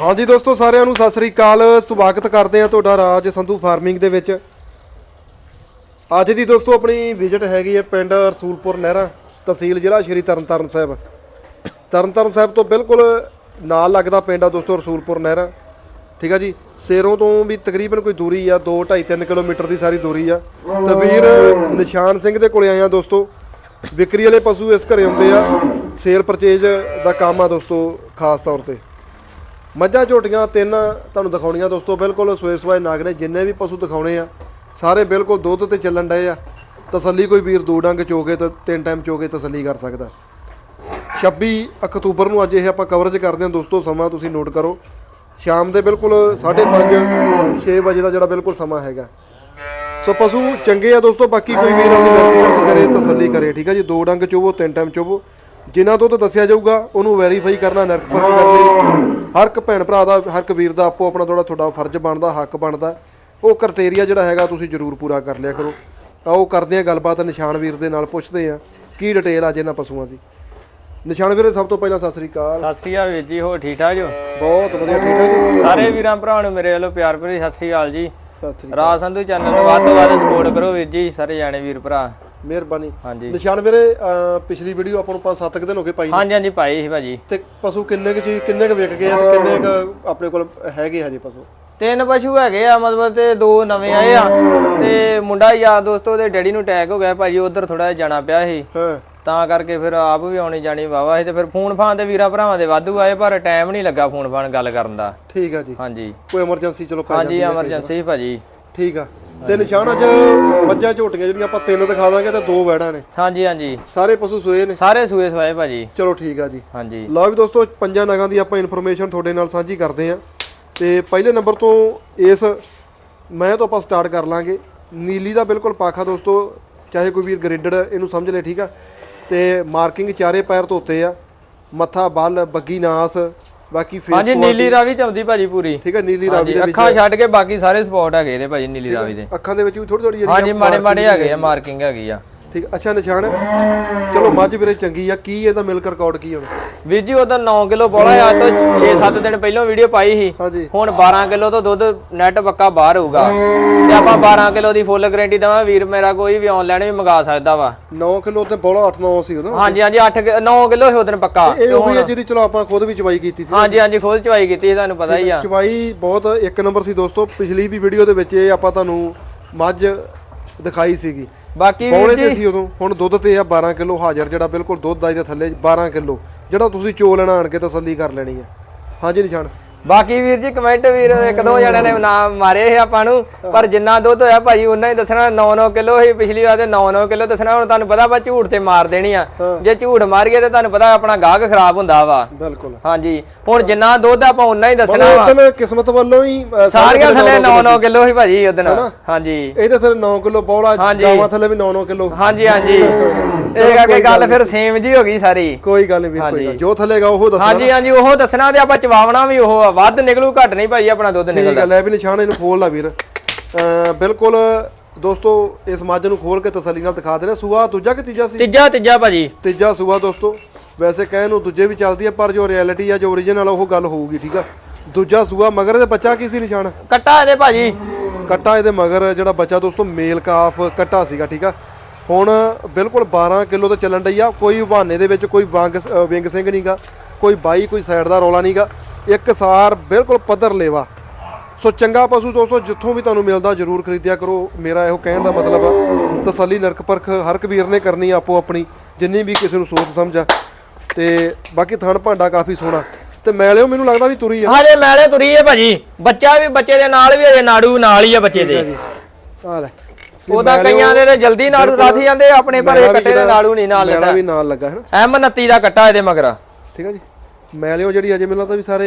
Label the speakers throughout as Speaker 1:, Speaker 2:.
Speaker 1: ਹਾਂਜੀ ਦੋਸਤੋ, ਸਾਰਿਆਂ ਨੂੰ ਸਤਿ ਸ੍ਰੀ ਅਕਾਲ। ਸਵਾਗਤ ਕਰਦੇ ਆ ਤੁਹਾਡਾ ਰਾਜ ਸੰਧੂ ਫਾਰਮਿੰਗ ਦੇ ਵਿੱਚ। ਅੱਜ ਦੀ ਦੋਸਤੋ, ਆਪਣੀ ਵਿਜ਼ਿਟ ਹੈਗੀ ਹੈ ਪਿੰਡ ਰਸੂਲਪੁਰ ਨਹਿਰਾ, ਤਹਿਸੀਲ ਜ਼ਿਲ੍ਹਾ ਸ਼੍ਰੀ ਤਰਨਤਾਰਨ ਸਾਹਿਬ। ਤਰਨਤਾਰਨ ਸਾਹਿਬ ਤੋਂ ਬਿਲਕੁਲ ਨਾਲ ਲੱਗਦਾ ਪਿੰਡ ਆ ਦੋਸਤੋ, ਰਸੂਲਪੁਰ ਨਹਿਰਾ। ਠੀਕ ਆ ਜੀ? ਸੇਰੋਂ ਤੋਂ ਵੀ ਤਕਰੀਬਨ ਕੋਈ ਦੂਰੀ ਆ 2 2.5 3 ਕਿਲੋਮੀਟਰ ਦੀ ਸਾਰੀ ਦੂਰੀ ਆ। ਤੇ ਵੀਰ ਨਿਸ਼ਾਨ ਸਿੰਘ ਦੇ ਕੋਲੇ ਆਏ ਆ ਦੋਸਤੋ। ਵਿਕਰੀ ਵਾਲੇ ਪਸ਼ੂ ਇਸ ਘਰੇ ਆਉਂਦੇ ਆ। ਸੇਲ ਪਰਚੇਜ ਦਾ ਕੰਮ ਆ ਦੋਸਤੋ, ਖਾਸ ਤੌਰ ਤੇ। ਮੱਝਾਂ, ਝੋਟੀਆਂ ਤਿੰਨ ਤੁਹਾਨੂੰ ਦਿਖਾਉਣੀਆਂ ਦੋਸਤੋ, ਬਿਲਕੁਲ ਸਵੇਰ ਸਵਾਏ ਨਾਗ ਨੇ, ਜਿੰਨੇ ਵੀ ਪਸ਼ੂ ਦਿਖਾਉਣੇ ਆ, ਸਾਰੇ ਬਿਲਕੁਲ ਦੁੱਧ ਤੇ ਚੱਲਣ ਡਏ ਆ। ਤਸੱਲੀ ਕੋਈ ਵੀਰ ਦੋ ਡੰਗ ਚੋਗੇ ਤਾਂ ਤਿੰਨ ਟਾਈਮ ਚੋਗੇ, ਤਸੱਲੀ ਕਰ ਸਕਦਾ। 26 ਅਕਤੂਬਰ ਨੂੰ ਅੱਜ ਇਹ ਆਪਾਂ ਕਵਰੇਜ ਕਰਦੇ ਹਾਂ ਦੋਸਤੋ, ਸਮਾਂ ਤੁਸੀਂ ਨੋਟ ਕਰੋ। ਸ਼ਾਮ ਦੇ ਬਿਲਕੁਲ 5:30 6 ਵਜੇ ਦਾ ਜਿਹੜਾ ਬਿਲਕੁਲ ਸਮਾਂ ਹੈਗਾ। ਸੋ ਪਸ਼ੂ ਚੰਗੇ ਆ ਦੋਸਤੋ, ਬਾਕੀ ਕੋਈ ਵੀਰ ਆਪਣੀ ਵਰਤ ਕਰੇ, ਤਸੱਲੀ ਕਰੇ, ਠੀਕ ਆ ਜੀ? ਦੋ ਡੰਗ ਚੋਵੋ, ਤਿੰਨ ਟਾਈਮ ਚੋਵੋ। ਜਿਨ੍ਹਾਂ ਤੋਂ ਤਾਂ ਦੱਸਿਆ ਜਾਊਗਾ ਉਹਨੂੰ ਵੈਰੀਫਾਈ ਕਰਨਾ ਨਿਰਖ ਪਰਖ ਕਰਨੀ। ਹਰ ਇੱਕ ਭੈਣ ਭਰਾ ਦਾ ਹਰ ਇੱਕ ਵੀਰ ਦਾ ਆਪੋ ਆਪਣਾ ਥੋੜਾ ਤੁਹਾਡਾ ਫਰਜ਼ ਬਣਦਾ ਹੱਕ ਬਣਦਾ। ਉਹ ਕ੍ਰਾਈਟੇਰੀਆ ਜਿਹੜਾ ਹੈਗਾ ਤੁਸੀਂ ਜ਼ਰੂਰ ਪੂਰਾ ਕਰ ਲਿਆ ਕਰੋ। ਆਓ ਕਰਦੇ ਆ ਗੱਲਬਾਤ ਨਿਸ਼ਾਨ ਵੀਰ ਦੇ ਨਾਲ ਪੁੱਛਦੇ ਆ ਕੀ ਡਿਟੇਲ ਆ ਇਹਨਾਂ ਪਸ਼ੂਆਂ ਦੀ। ਨਿਸ਼ਾਨ ਵੀਰੇ ਸਭ ਤੋਂ ਪਹਿਲਾਂ ਸਤਿ ਸ੍ਰੀ ਅਕਾਲ।
Speaker 2: ਸਤਿ ਸ੍ਰੀ ਅਕਾਲ ਵੀਰ ਜੀ ਹੋ ਠੀਕ ਠਾਕ ਜੋ?
Speaker 1: ਬਹੁਤ ਵਧੀਆ ਠੀਕ ਹੈ ਜੀ।
Speaker 2: ਸਾਰੇ ਵੀਰਾਂ ਭਰਾਵਾਂ ਨੂੰ ਮੇਰੇ ਵੱਲੋਂ ਪਿਆਰ ਭਰੀ ਸਤਿ ਸ੍ਰੀ ਅਕਾਲ ਜੀ।
Speaker 1: ਸਤਿ ਸ੍ਰੀ
Speaker 2: ਰਾਜ ਸੰਧੂ ਚੈਨਲ ਨੂੰ ਵੱਧ ਤੋਂ ਵੱਧ ਸਪੋਰਟ ਕਰੋ ਵੀਰ ਜੀ ਸਾਰੇ ਜਾਣੇ ਵੀਰ ਭਰਾ।
Speaker 1: ਮਿਹਰਬਾਨੀ।
Speaker 2: ਹਾਂਜੀ।
Speaker 1: ਨਿਸ਼ਾਨ ਵੀਰੇ ਪਿਛਲੀ ਵੀਡੀਓ ਆਪਾਂ ਨੂੰ 5-7 ਦਿਨ ਹੋ ਗਏ ਪਾਈ।
Speaker 2: ਹਾਂਜੀ ਹਾਂਜੀ ਭਾਈ ਸੀ ਭਾਜੀ।
Speaker 1: ਤੇ ਪਸ਼ੂ ਕਿੰਨੇ ਕੁ ਚੀਜ਼ ਕਿੰਨੇ ਕੁ ਵਿਕ ਗਏ ਆ ਤੇ ਕਿੰਨੇ ਕੁ ਆਪਣੇ ਕੋਲ ਹੈਗੇ ਹਜੇ ਪਸ਼ੂ?
Speaker 2: ਤਿੰਨ ਪਸ਼ੂ ਹੈਗੇ ਆ ਮਤਲਬ ਤੇ ਦੋ ਨਵੇਂ ਆਏ ਆ। ਤੇ ਮੁੰਡਾ ਯਾਰ ਦੋਸਤੋ ਦੇ ਡੈਡੀ ਨੂੰ ਅਟੈਕ ਹੋ ਗਿਆ ਭਾਜੀ ਉਧਰ ਥੋੜਾ ਜਿਹਾ ਜਾਣਾ ਪਿਆ ਸੀ। ਤਾਂ ਕਰਕੇ ਫਿਰ ਆਪ ਵੀ ਆਉਣੀ ਜਾਣੀ ਵਾਵਾ ਸੀ ਤੇ ਫਿਰ ਫੋਨ ਫਾਨ ਤੇ ਵੀਰਾਂ ਭਰਾਵਾਂ ਦੇ ਵਾਧੂ ਆਏ ਪਰ ਟਾਈਮ ਨਹੀਂ ਲੱਗਾ ਫੋਨ ਫਾਨ ਗੱਲ ਕਰਨ ਦਾ।
Speaker 1: ਠੀਕ ਆ ਜੀ।
Speaker 2: ਹਾਂਜੀ।
Speaker 1: ਕੋਈ ਐਮਰਜੈਂਸੀ ਚਲੋ ਪੈ
Speaker 2: ਹਾਂਜੀ
Speaker 1: ਜਾਂਦੀ ਹੈ
Speaker 2: ਐਮਰਜੈਂਸੀ ਭਾਜੀ।
Speaker 1: ਠੀਕ ਆ। ਤੇ ਨਿਸ਼ਾਨ ਅੱਜ ਮੱਝਾਂ ਝੋਟੀਆਂ ਜਿਹੜੀਆਂ ਆਪਾਂ ਤਿੰਨ ਦਿਖਾ ਦਾਂਗੇ ਤੇ ਦੋ ਵੈੜਾਂ ਨੇ।
Speaker 2: ਹਾਂਜੀ ਹਾਂਜੀ।
Speaker 1: ਸਾਰੇ ਪਸ਼ੂ ਸੋਏ ਨੇ?
Speaker 2: ਸਾਰੇ ਸੂਏ ਸਵਾਏ ਭਾਜੀ।
Speaker 1: ਚਲੋ ਠੀਕ ਆ ਜੀ।
Speaker 2: ਹਾਂਜੀ।
Speaker 1: ਲਓ ਵੀ ਦੋਸਤੋ ਪੰਜਾਂ ਨਗਾਂ ਦੀ ਆਪਾਂ ਇਨਫੋਰਮੇਸ਼ਨ ਤੁਹਾਡੇ ਨਾਲ ਸਾਂਝੀ ਕਰਦੇ ਆ। ਤੇ ਪਹਿਲੇ ਨੰਬਰ ਤੋਂ ਇਸ ਮੈਂ ਤੋਂ ਆਪਾਂ ਸਟਾਰਟ ਕਰ ਲਾਂਗੇ। ਨੀਲੀ ਦਾ ਬਿਲਕੁਲ ਪਾਖਾ ਦੋਸਤੋ ਚਾਹੇ ਕੋਈ ਵੀਰ ਗ੍ਰੇਡਡ ਇਹਨੂੰ ਸਮਝ ਲੈ ਠੀਕ ਆ? ਤੇ ਮਾਰਕਿੰਗ ਚਾਰੇ ਪੈਰ ਤੋਂ ਉੱਤੇ ਆ। ਮੱਥਾ ਬੱਲ ਬੱਗੀ ਨਾਸ ਬਾਕੀ ਫੇਸ
Speaker 2: ਹਾਂਜੀ ਨੀਲੀ ਰਾਵੀ ਚੌਂਦੀ ਭਾਜੀ ਪੂਰੀ।
Speaker 1: ਠੀਕ ਹੈ ਨੀਲੀ ਰਾਵੀ ਦੇ ਵਿੱਚ
Speaker 2: ਅੱਖਾਂ ਛੱਡ ਕੇ ਬਾਕੀ ਸਾਰੇ ਸਪੌਟ ਹੈਗੇ ਨੇ ਭਾਜੀ ਨੀਲੀ ਰਾਵੀ ਦੇ।
Speaker 1: ਅੱਖਾਂ ਦੇ ਵਿੱਚ ਵੀ ਥੋੜੀ ਥੋੜੀ
Speaker 2: ਹਾਂਜੀ ਮਾੜੇ ਮਾੜੇ ਹੈਗੇ ਆ ਮਾਰਕਿੰਗ ਹੈਗੀ ਆ।
Speaker 1: ਠੀਕ ਅੱਛਾ ਨਿਸ਼ਾਨ ਚਲੋ ਮੱਝ ਵੀਰੇ ਚੰਗੀ ਆ ਕੀ ਇਹਦਾ ਮਿਲਕ ਰਿਕਾਰਡ ਕੀ ਹੁਣ?
Speaker 2: ਵੀਰ ਜੀ ਉਹਦਾ 9 ਕਿਲੋ ਬੋਲਾ ਆ ਤੋਂ 6-7 ਦਿਨ ਪਹਿਲਾਂ ਵੀਡੀਓ ਪਾਈ ਸੀ। ਹੁਣ 12 ਕਿਲੋ ਤੋਂ ਦੁੱਧ ਨੈਟ ਪੱਕਾ ਬਾਹਰ ਹੋਊਗਾ। ਤੇ ਆਪਾਂ 12 ਕਿਲੋ ਦੀ ਫੁੱਲ ਗਾਰੰਟੀ ਦਵਾਂ ਵੀਰ ਮੇਰਾ ਕੋਈ ਵੀ ਆਨਲਾਈਨ ਵੀ ਮੰਗਾ ਸਕਦਾ ਵਾ।
Speaker 1: 9 ਕਿਲੋ ਤੇ ਬੋਲਾ 8 9 ਸੀ ਉਹਦਾ।
Speaker 2: ਹਾਂਜੀ ਹਾਂਜੀ 8 9 ਕਿਲੋ ਸੀ ਉਹਦਨ ਪੱਕਾ।
Speaker 1: ਇਹ ਉਹੀ ਆ ਜਿਹਦੀ ਚਲੋ ਆਪਾਂ ਖੁਦ ਵੀ ਚਵਾਈ ਕੀਤੀ ਸੀ।
Speaker 2: ਹਾਂਜੀ ਹਾਂਜੀ ਖੁਦ ਚਵਾਈ ਕੀਤੀ ਸੀ ਤੁਹਾਨੂੰ ਪਤਾ ਹੀ ਆ।
Speaker 1: ਚਵਾਈ ਬਹੁਤ ਇੱਕ ਨੰਬਰ ਸੀ ਦੋਸਤੋ। ਪਿਛਲੀ ਵੀ ਵੀਡੀਓ ਦੇ ਵਿੱਚ ਇਹ ਆਪਾਂ ਤੁਹਾਨੂੰ ਮੱਝ ਦਿਖਾਈ ਸੀਗੀ।
Speaker 2: ਬਾਕੀ ਵੀਰ
Speaker 1: ਤੇ
Speaker 2: ਜੀ
Speaker 1: ਸੀ ਉਦੋਂ। ਹੁਣ ਦੁੱਧ ਤੇ ਆ 12 ਕਿਲੋ ਹਾਜ਼ਰ ਜਿਹੜਾ ਬਿਲਕੁਲ ਦੁੱਧ ਦਾ ਇਹਦੇ ਥੱਲੇ 12 ਕਿਲੋ। ਜਿਹੜਾ ਤੁਸੀਂ ਚੋ ਲੈਣਾ ਆਣ ਕੇ ਤਸੱਲੀ ਕਰ ਲੈਣੀ ਹੈ ਹਾਂਜੀ ਨਿਸ਼ਾਨ।
Speaker 2: ਬਾਕੀ ਵੀਰ ਜੀ ਕਮੈਂਟ ਵੀਰ ਇੱਕ ਦੋ ਜਣਿਆਂ ਨੇ ਨਾਮ ਮਾਰੇ ਸੀ ਆਪਾਂ ਨੂੰ ਪਰ ਜਿੰਨਾ ਦੁੱਧ ਹੋਇਆ ਭਾਜੀ ਉਹਨਾਂ ਹੀ ਦੱਸਣਾ 9-9 ਕਿਲੋ ਸੀ ਪਿਛਲੀ ਵਾਰ ਤੇ 9-9 ਕਿਲੋ ਦੱਸਣਾ ਹੁਣ ਤੁਹਾਨੂੰ ਪਤਾ ਵਾ ਝੂਠ ਤੇ ਮਾਰ ਦੇਣੀ ਆ। ਜੇ ਝੂਠ ਮਾਰੀਏ ਤੇ ਤੁਹਾਨੂੰ ਪਤਾ ਆਪਣਾ ਗਾਹਕ ਖਰਾਬ ਹੁੰਦਾ ਵਾ।
Speaker 1: ਬਿਲਕੁਲ।
Speaker 2: ਹਾਂਜੀ ਹੁਣ ਜਿੰਨਾ ਦੁੱਧ ਆਪਾਂ ਉਨਾ ਹੀ ਦੱਸਣਾ ਵਾ।
Speaker 1: ਉਦੋਂ ਕਿਸਮਤ ਵੱਲੋਂ ਹੀ
Speaker 2: ਸਾਰੀਆਂ ਥੱਲੇ
Speaker 1: ਨੌ-
Speaker 2: 9-9 ਕਿਲੋ। ਸੀ ਭਾਜੀ ਉਹਦਨ ਹਾਂਜੀ।
Speaker 1: ਇਹਦੇ ਥੱਲੇ 9 ਕਿਲੋ ਬੌਲਾ
Speaker 2: ਹਾਂਜੀ।
Speaker 1: ਗਾਵਾਂ ਥੱਲੇ ਵੀ 9-9 ਕਿਲੋ।
Speaker 2: ਹਾਂਜੀ ਹਾਂਜੀ। ਇਹ ਕਰਕੇ ਗੱਲ ਫਿਰ ਸੇਮ ਜੀ ਹੋ ਗਈ ਸਾਰੀ।
Speaker 1: ਕੋਈ ਗੱਲ ਨਹੀਂ ਕੋਈ ਗੱਲ ਜੋ ਥੱਲੇਗਾ ਉਹ ਦੱਸਣਾ
Speaker 2: ਹਾਂਜੀ ਹਾਂਜੀ ਉਹ ਦੱਸਣਾ ਤੇ ਆਪਾਂ ਚਵਾਵਣਾ ਵੀ ਉਹ ਆ। ਵੱਧ ਨਿਕਲੂ ਘੱਟ ਨਹੀਂ ਭਾਈ ਆਪਣਾ ਦੁੱਧ
Speaker 1: ਠੀਕ
Speaker 2: ਨਿਕਲਦਾ।
Speaker 1: ਹੈ ਲੈ ਵੀ ਨਿਸ਼ਾਨ ਇਹਨੂੰ ਖੋਲ ਲਾ ਵੀਰ। ਅ, ਬਿਲਕੁਲ ਦੋਸਤੋ ਇਸ ਮੱਝ ਨੂੰ ਖੋਲ ਕੇ ਤਸੱਲੀ ਨਾਲ ਦਿਖਾ ਦੇਣਾ ਸੂਆ ਦੂਜਾ ਕਿ ਤੀਜਾ ਸੀ?
Speaker 2: ਤੀਜਾ ਤੀਜਾ ਭਾਜੀ।
Speaker 1: ਤੀਜਾ ਸੂਆ ਦੋਸਤੋ। ਵੈਸੇ ਕਹਿਣ ਨੂੰ ਦੂਜੇ ਵੀ ਚੱਲਦੀ ਆ ਪਰ ਜੋ ਰਿਐਲਿਟੀ ਆ ਜੋ ਓਰੀਜਨਲ ਉਹ ਗੱਲ ਹੋਊਗੀ ਠੀਕ ਆ? ਦੂਜਾ ਸੂਆ ਮਗਰ ਦੇ ਬੱਚਾ ਕੀ ਸੀ ਨਿਸ਼ਾਨ?
Speaker 2: ਕੱਟਾ ਇਹਦੇ ਭਾਜੀ।
Speaker 1: ਕੱਟਾ ਇਹਦੇ ਮਗਰ ਜਿਹੜਾ ਬੱਚਾ ਦੋਸਤੋ ਮੇਲ ਕਾਫ ਕੱਟਾ ਸੀਗਾ ਠੀਕ ਆ? ਹੁਣ ਬਿਲਕੁਲ 12 ਕਿਲੋ ਤੇ ਚੱਲਣ ਡਈ ਆ। ਕੋਈ ਬਹਾਨੇ ਦੇ ਵਿੱਚ ਕੋਈ ਵਾਂਗ ਵਿੰਗ ਸਿੰਘ ਨਹੀਂਗਾ ਕੋਈ ਬਾਈ ਕੋਈ ਸਾਈਡ ਦਾ ਰੌਲਾ ਨਹੀਂਗਾ ਇੱਕ ਸਾਰ ਬਿਲਕੁਲ ਪੱਧਰ ਲੇਵਾ। ਸੋ ਚੰਗਾ ਪਸ਼ੂ ਦੋਸਤੋ ਜਿੱਥੋਂ ਵੀ ਤੁਹਾਨੂੰ ਮਿਲਦਾ ਜਰੂਰ ਖਰੀਦਿਆ ਕਰੋ। ਮੇਰਾ ਇਹੋ ਕਹਿਣ ਦਾ ਮਤਲਬ ਆ ਤਸੱਲੀ ਨਰਕ ਪਰਖ ਹਰ ਇੱਕ ਵੀਰ ਨੇ ਕਰਨੀ ਆ ਆਪੋ ਆਪਣੀ ਜਿੰਨੀ ਵੀ ਕਿਸੇ ਨੂੰ ਸੋਚ ਸਮਝ ਆ। ਤੇ ਬਾਕੀ ਥਣ ਭਾਂਡਾ ਕਾਫੀ ਸੋਹਣਾ। ਤੇ ਮੈਲਿਓ ਮੈਨੂੰ ਲੱਗਦਾ ਵੀ ਤੁਰੀ ਆ।
Speaker 2: ਹਾਲੇ ਮੈਲੇ ਤੁਰੀ ਹੈ ਭਾਜੀ। ਬੱਚਾ ਵੀ ਬੱਚੇ ਦੇ ਨਾਲ ਵੀ ਅਜੇ ਨਾੜੂ ਨਾਲ ਹੀ ਆ ਬੱਚੇ ਦੇ।
Speaker 1: ਆ ਲੈ।
Speaker 2: ਉਹਦਾ ਕਈਆਂ ਦੇ ਤੇ ਜਲਦੀ ਨਾੜੂ ਰੱਥ ਜਾਂਦੇ ਆਪਣੇ ਪਰ ਇਹ ਕੱਟੇ ਦੇ ਨਾੜੂ ਨਹੀਂ ਨਾਲ ਲੈਂਦਾ
Speaker 1: ਵੀ ਨਾਲ ਲੱਗਾ ਹੈ ਨਾ?
Speaker 2: ਐਮ 29 ਦਾ ਕੱਟਾ ਇਹਦੇ ਮਗਰ।
Speaker 1: ਠੀਕ ਹੈ ਜੀ। ਮੈਲਿਓ ਜਿਹੜੀ ਅਜੇ ਮੈਨੂੰ ਲੱਗਦਾ ਵੀ ਸਾਰੇ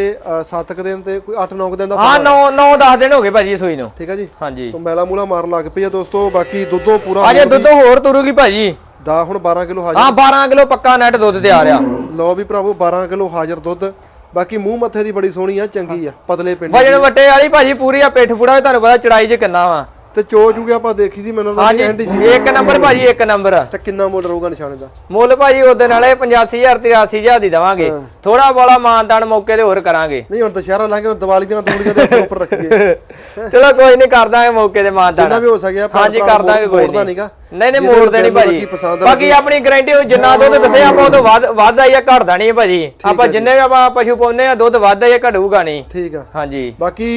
Speaker 1: 7 ਦਿਨ ਤੇ ਕੋਈ 8-9 ਦਿਨ ਦਾ
Speaker 2: ਹਾਂ 9 9 10 ਦਿਨ ਹੋ ਗਏ ਭਾਜੀ ਸੂਈ ਨੂੰ।
Speaker 1: ਠੀਕ ਹੈ ਜੀ।
Speaker 2: ਹਾਂਜੀ।
Speaker 1: ਸੋ ਮੈਲਾ ਮੂਲਾ ਮਾਰਨ ਲੱਗ ਪਈ ਆ ਦੋਸਤੋ ਬਾਕੀ ਦੁੱਧੋਂ ਪੂਰਾ
Speaker 2: ਅਜੇ ਦੁੱਧ ਹੋਰ ਤੁਰੂਗੀ ਭਾਜੀ।
Speaker 1: ਦਾ ਹੁਣ 12 ਕਿਲੋ ਹਾਜ਼ਰ।
Speaker 2: ਹਾਂ 12 ਕਿਲੋ ਪੱਕਾ ਨੈਟ ਦੁੱਧ ਤਿਆਰ ਆ।
Speaker 1: ਲਓ ਵੀ ਭਰਾਵੋ 12 ਕਿਲੋ ਹਾਜ਼ਰ ਦੁੱਧ। ਬਾਕੀ ਮੂੰਹ ਮੱਥੇ ਦੀ ਬੜੀ ਸੋਹਣੀ ਆ ਚੰਗੀ ਆ ਪਤਲੇ ਪਿੰਡ
Speaker 2: ਵਜਣ ਵੱਟੇ ਵਾਲੀ ਭਾਜੀ ਪੂਰੀ ਆ ਪਿੱਠ ਵੀ ਤੁਹਾਨੂੰ ਪਤਾ ਚੜਾਈ 'ਚ ਕਿੰਨਾ ਵਾ।
Speaker 1: ਤੇ ਚੋ ਜੂਗੇ ਆਪਾਂ ਦੇਖੀ ਸੀ ਮੈਨੂੰ ਲੱਗਦਾ
Speaker 2: ਹਾਂਜੀ
Speaker 1: ਸੀ।
Speaker 2: ਇੱਕ ਨੰਬਰ ਭਾਜੀ ਇੱਕ ਨੰਬਰ
Speaker 1: ਤੇ ਕਿੰਨਾ ਮੁੱਲ ਰਹੂਗਾ ਨਿਸ਼ਾਨੇ ਦਾ?
Speaker 2: ਮੁੱਲ ਭਾਜੀ ਉਹਦੇ ਨਾਲੇ 85000 83000 ਦੀ ਦਵਾਂਗੇ। ਥੋੜਾ ਬੋਲਾ ਮਾਨਦਾਨ ਮੌਕੇ ਤੇ ਹੋਰ ਕਰਾਂਗੇ।
Speaker 1: ਨਹੀਂ ਹੁਣ ਦੁਸ਼ਹਿਰਾ ਲੰਘ ਹੁਣ ਦੀਵਾਲੀ ਦੀਆਂ ਦੂੜੀਆਂ ਦੇ ਉੱਪਰ ਰੱਖੀਏ।
Speaker 2: ਚਲੋ ਕੋਈ ਨਹੀਂ ਕਰ ਦਾਂਗੇ ਮੌਕੇ ਤੇ ਮਾਨਦਾਨ
Speaker 1: ਜਿੰਨਾ ਵੀ ਹੋ ਸਕਿਆ
Speaker 2: ਹਾਂਜੀ
Speaker 1: ਭਰਾ
Speaker 2: ਕਰ ਦਾਂਗੇ ਕੋਈ ਨਹੀਂ। ਨਹੀਂ ਨਹੀਂ
Speaker 1: ਦਿਲ ਨੂੰ
Speaker 2: ਭਾਜੀ। ਬਾਕੀ ਆਪਣੀ ਗਾਰੰਟੀ ਜਿੰਨਾ ਦੁੱਧ ਦੱਸਿਆ ਆਪਾਂ ਉਹ ਤੋਂ ਵੱਧ ਵੱਧ ਆ ਘਟਦਾ ਨਹੀਂ ਭਾਜੀ। ਆਪਾਂ ਜਿੰਨੇ ਵੀ ਆਪਾਂ ਪਸ਼ੂ ਪਾਉਂਦੇ ਆ ਦੁੱਧ ਵੱਧ ਆ ਘਟੂਗਾ ਨਹੀਂ।
Speaker 1: ਠੀਕ ਆ।
Speaker 2: ਹਾਂਜੀ।
Speaker 1: ਬਾਕੀ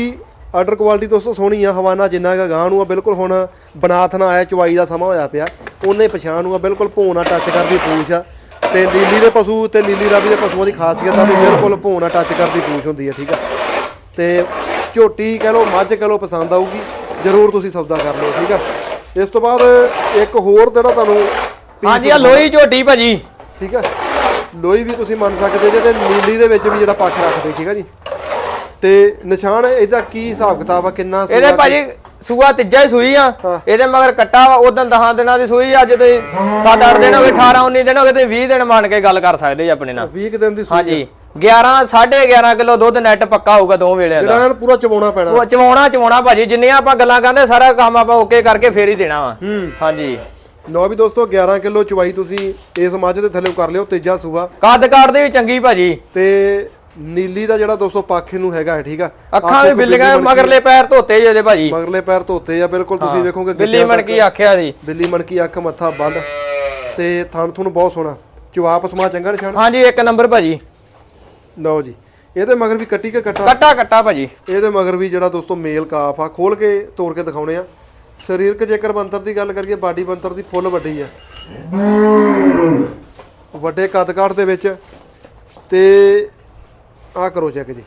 Speaker 1: ਆਰਡਰ ਕੁਆਲਿਟੀ ਦੋਸਤੋ ਸੋਹਣੀ ਆ ਹਵਾਨਾ ਜਿੰਨਾ ਹੈਗਾ ਗਾਂ ਨੂੰ ਆ ਬਿਲਕੁਲ ਹੁਣ ਬਨਾਥ ਨਾ ਆਇਆ ਚਵਾਈ ਦਾ ਸਮਾਂ ਹੋਇਆ ਪਿਆ। ਉਹਨੇ ਪਛਾਣ ਨੂੰ ਆ ਬਿਲਕੁਲ ਭੋਣਾ ਟੱਚ ਕਰਦੀ ਪੂਛ ਆ। ਤੇ ਨੀਲੀ ਦੇ ਪਸ਼ੂ ਤੇ ਨੀਲੀ ਰਾਵੀ ਦੇ ਪਸ਼ੂਆਂ ਦੀ ਖਾਸੀਅਤ ਆ ਵੀ ਬਿਲਕੁਲ ਭੋਣਾ ਟੱਚ ਕਰਦੀ ਪੂਛ ਹੁੰਦੀ ਆ ਠੀਕ ਆ। ਤੇ ਝੋਟੀ ਕਹ ਲਓ ਮੱਝ ਕਹ ਲਓ ਪਸੰਦ ਆਊਗੀ ਜ਼ਰੂਰ ਤੁਸੀਂ ਸੌਦਾ ਕਰ ਲਿਓ ਠੀਕ ਆ। ਇਸ ਤੋਂ ਬਾਅਦ ਇੱਕ ਹੋਰ ਜਿਹੜਾ ਤੁਹਾਨੂੰ
Speaker 2: ਹਾਂਜੀ ਆ ਲੋਹੀ ਝੋਟੀ ਭਾਜੀ।
Speaker 1: ਠੀਕ ਆ। ਲੋਈ ਵੀ ਤੁਸੀਂ ਮੰਨ ਸਕਦੇ ਜੇ ਤੇ ਨੀਲੀ ਦੇ ਵਿੱਚ ਵੀ ਜਿਹੜਾ ਪੱਖ ਰੱਖਦੇ ਠੀਕ ਆ ਜੀ। ਤੇ ਨਿਸ਼ਾਨ ਇਹਦਾ ਕੀ ਹਿਸਾਬ ਕਿਤਾਬ ਆ ਕਿੰਨਾ
Speaker 2: ਇਹਦੇ
Speaker 1: ਸੂਆ
Speaker 2: ਭਾਜੀ ਸੂਆ ਤੀਜਾ ਹੀ ਸੂਈ ਆ। ਇਹਦੇ ਮਗਰ ਕੱਟਾ ਵਾ ਉਦੋਂ 10 ਦਿਨਾਂ ਦੀ ਸੂਈ ਅੱਜ ਤੁਸੀਂ 7-8 ਦਿਨ ਹੋ ਗਏ 18 19 ਦਿਨ ਹੋ ਗਏ ਤੁਸੀਂ 20 ਦਿਨ ਮੰਨ ਕੇ ਗੱਲ ਕਰ ਸਕਦੇ ਜੀ ਆਪਣੇ ਨਾਲ।
Speaker 1: 20 ਕੁ ਦਿਨ ਦੀ ਸੂਈ
Speaker 2: ਹਾਂਜੀ। 11 11.5 ਕਿਲੋ ਦੁੱਧ ਨੈਟ ਪੱਕਾ ਹੋਊਗਾ ਦੋ ਵੇਲੇ ਦਾ।
Speaker 1: ਜਿਹੜਾ ਪੂਰਾ ਚਬਾਉਣਾ ਪੈਣਾ।
Speaker 2: ਉਹ ਚਵਾਉਣਾ ਚਵਾਉਣਾ ਭਾਜੀ ਜਿੰਨੀਆਂ ਆਪਾਂ ਗੱਲਾਂ ਕਰਦੇ ਸਾਰਾ ਕੰਮ ਆਪਾਂ ਓਕੇ ਕਰਕੇ ਫੇਰ ਹੀ ਦੇਣਾ ਵਾ। ਹਾਂਜੀ।
Speaker 1: ਲਓ ਵੀ ਦੋਸਤੋ 11 ਕਿਲੋ ਚਵਾਈ ਤੁਸੀਂ ਇਸ ਮੱਝ ਦੇ ਥੱਲੇ ਕਰ ਲਿਓ ਤੀਜਾ ਸੂਆ।
Speaker 2: ਕੱਦ ਦੇ ਵੀ ਚੰਗੀ ਭਾਜੀ।
Speaker 1: ਤੇ ਨੀਲੀ ਦਾ ਜਿਹੜਾ ਦੋਸਤੋ ਪੱਖ ਇਹਨੂੰ ਹੈਗਾ ਹੈ ਠੀਕ ਆ?
Speaker 2: ਅੱਖਾਂ ਵੀ ਬਿੱਲੀਆਂ ਮਗਰਲੇ ਪੈਰ ਧੋਤੇ ਜਿਹਦੇ ਭਾਜੀ।
Speaker 1: ਮਗਰਲੇ ਪੈਰ ਧੋਤੇ ਆ ਬਿਲਕੁਲ ਤੁਸੀਂ ਵੇਖੋਗੇ
Speaker 2: ਬਿੱਲੀ
Speaker 1: ਗਿੱਟਿਆਂ
Speaker 2: ਮਣ
Speaker 1: ਤੱਕ।
Speaker 2: ਕੀ ਆਖਿਆ ਜੀ
Speaker 1: ਬਿੱਲੀ ਮਣਕੀ ਅੱਖ ਮੱਥਾ ਬੰਦ। ਤੇ ਥਣ ਥੁਣ ਬਹੁਤ ਸੋਹਣਾ। ਚਵਾਪ ਸਮਾ ਚੰਗਾ ਨਿਸ਼ਾਨ?
Speaker 2: ਹਾਂਜੀ ਇੱਕ ਨੰਬਰ ਭਾਜੀ।
Speaker 1: ਲਓ ਜੀ। ਇਹਦੇ ਮਗਰ ਵੀ ਕੱਟੀ ਕੇ ਕੱਟਾ?
Speaker 2: ਕੱਟਾ ਕੱਟਾ ਭਾਜੀ।
Speaker 1: ਇਹਦੇ ਮਗਰ ਵੀ ਜਿਹੜਾ ਦੋਸਤੋ ਮੇਲ ਕਾਫ ਆ ਖੋਲ ਕੇ ਤੋੜ ਕੇ ਦਿਖਾਉਣੇ ਆ। ਸਰੀਰਕ ਜੇਕਰ ਬੰਤਰ ਦੀ ਗੱਲ ਕਰੀਏ ਬਾਡੀ ਬੰਤਰ ਦੀ ਫੁੱਲ ਵੱਡੀ ਆ। ਵੱਡੇ ਕੱਦ ਕਾਠ ਦੇ ਵਿੱਚ। ਤੇ ਆ ਕਰੋ ਚੈੱਕ ਜੀ।